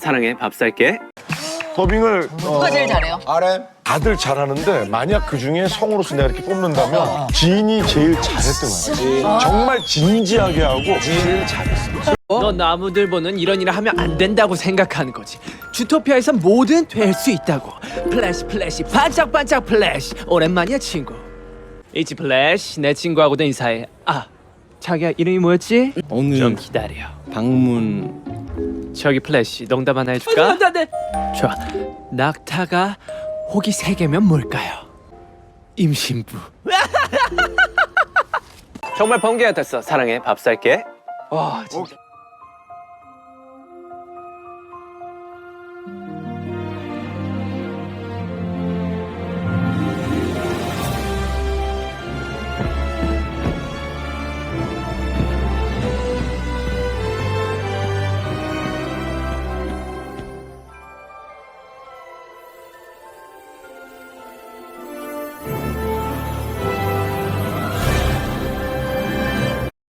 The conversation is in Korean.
사랑해 밥 살게. 더빙을 어, 누가 제일 잘해요? RM? 다들 잘하는데 만약 그 중에 성우로서 내가 이렇게 뽑는다면 진이 제일 잘했던 거야. 정말 진지하게 하고 제일 잘했어. 너 나무들 보는 이런 일을 하면 안 된다고 생각하는 거지. 주토피아에선 뭐든 될 수 있다고. 플래시 플래시 반짝반짝 플래시. 오랜만이야 친구. 이지 플래시 내 친구하고도 인사해. 아 자기야 이름이 뭐였지? 오늘 좀 기다려. 방문 저기 플래시 농담 하나 해줄까? 좋아. 낙타가 혹이 세 개면 뭘까요? 임신부. 정말 번개 같았어. 사랑해 밥 살게. 와 진짜.